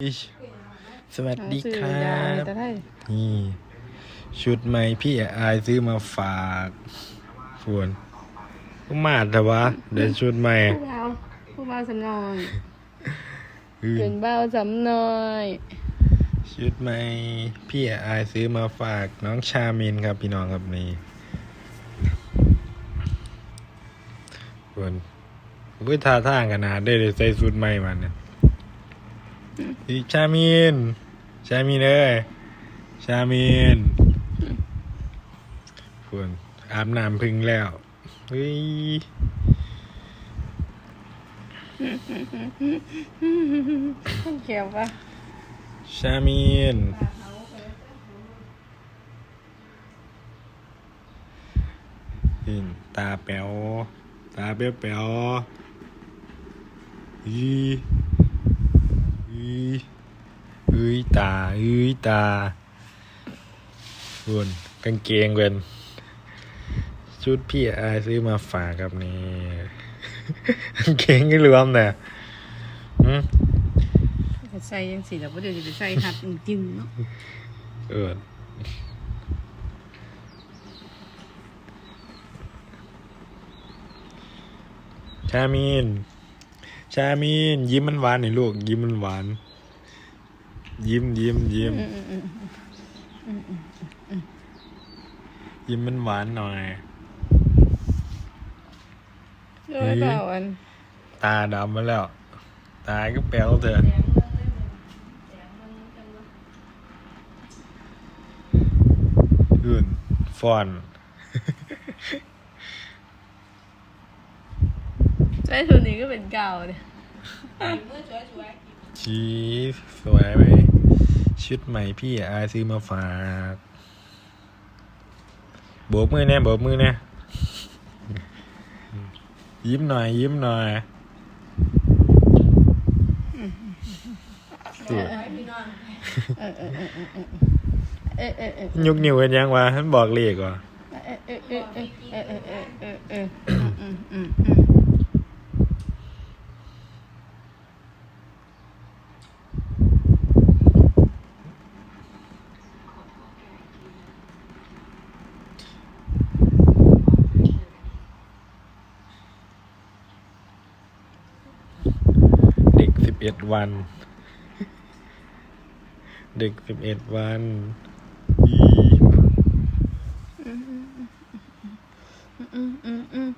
สวัสดีครัซื้อยาบจะได้นี่ชุดใหม่พี่อายซื้อมาฝากฝวนก็มาดแต่วะเดี๋ยวชุดใหม่ผู้เบาผู้เบาสำนอยอืมเป็นเบาสำนอยชุดใหม่พี่อายซื้อมาฝากน้องชามินครับพี่น้องครับนี่ฝวนเพื่อท่าทางกันนะได้เลยใส่ชุดใหม่มันเนี่ย พี่ชามินชามินเอ้ยชามินฝวนอาบน้ำพึ่งแล้วเฮ้ยเขียวปะชามินนี่ตาแป๋วตาเป๋วแป๋วอีอีอุ้ยตา อุ้ยตาบุนกางเกงเวนชุดพี่อายซื้อมาฝากครับนี่กางเกงก็รวมเนี่ยอืมจะใส่ยังสีแล้วเดี๋ยวจะไปใส่หัดจริงๆเนาะเออชามีน ชามีน ยิ้มมันหวานหน่อยลูก ยิ้มมันหวาน ยิ้มยิ้มยิ้มอืมอืมอืมยิ้มมันหวานหน่อยโดยเปล่าอันตาดำมาแล้ว ตาก็แป๋วเถอะอื่นฟอนใส่ตัวนี้ก็เป็นเก่าเนี่ยชีสวยไหม ชุดใหม่พี่อายซื้อมาฝากโบกมือแน่โบกมือแน่ยิ้มหน่อย ยิ้มหน่อยสวยเออเออเออเออเออเออเออเออยุกนิ้วกันยังวะฉันบอกเลขวะเออเออเออเออเออเออเออเออ เอ็ดวัน เด็กสิบเอ็ดวันอืมอืมอืมอืม